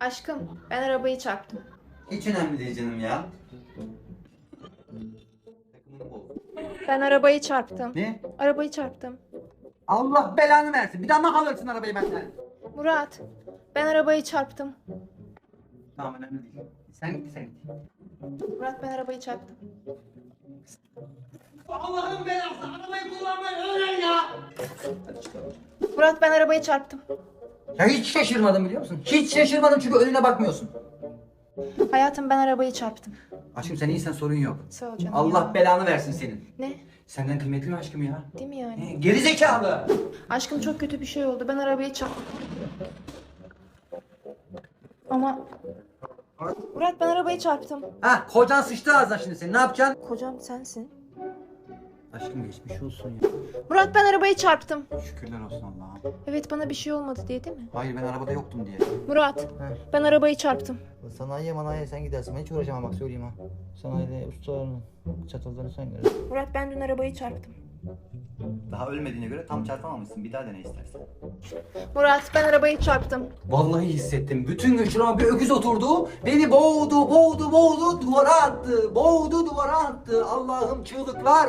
Aşkım ben arabayı çarptım. Hiç önemli değil canım ya. Ben arabayı çarptım. Ne? Arabayı çarptım. Allah belanı versin. Bir daha mı alırsın arabayı benden? Murat ben arabayı çarptım. Tamam önemli değil. Sen git sen git. Murat ben arabayı çarptım. Allah'ın belası arabayı kullanmayı öğren ya. Murat ben arabayı çarptım. Ya hiç şaşırmadım biliyor musun? Hiç şaşırmadım çünkü önüne bakmıyorsun. Hayatım ben arabayı çarptım. Aşkım sen iyisen sorun yok. Sağ ol canım Allah ya. belanı versin senin. Ne? Senden kıymetli mi aşkım ya? Değil mi yani? Ne? Geri zekalı. Aşkım çok kötü bir şey oldu. Ben arabayı çarptım. Ama... Murat ben arabayı çarptım. Ha kocan sıçtı ağzına şimdi senin ne yapacaksın? Kocam sensin. Aşkım geçmiş olsun ya. Murat ben arabayı çarptım. Şükürler olsun Allah'ım. Evet bana bir şey olmadı diye değil mi? Hayır ben arabada yoktum diye. Murat ben arabayı çarptım. Sanayiye manayiye sen gidersin. Ben hiç uğraşamam bak söyleyeyim ha. Sanayide ustaların çatallarını sen görürsün. Murat ben dün arabayı çarptım. Daha ölmediğine göre tam çarpamamışsın. Bir daha dene istersen. Murat ben arabayı çarptım. Vallahi hissettim. Bütün gün şurama bir öküz oturdu. Beni boğdu, boğdu, boğdu, duvara attı. Boğdu, duvara attı. Allah'ım çığlıklar.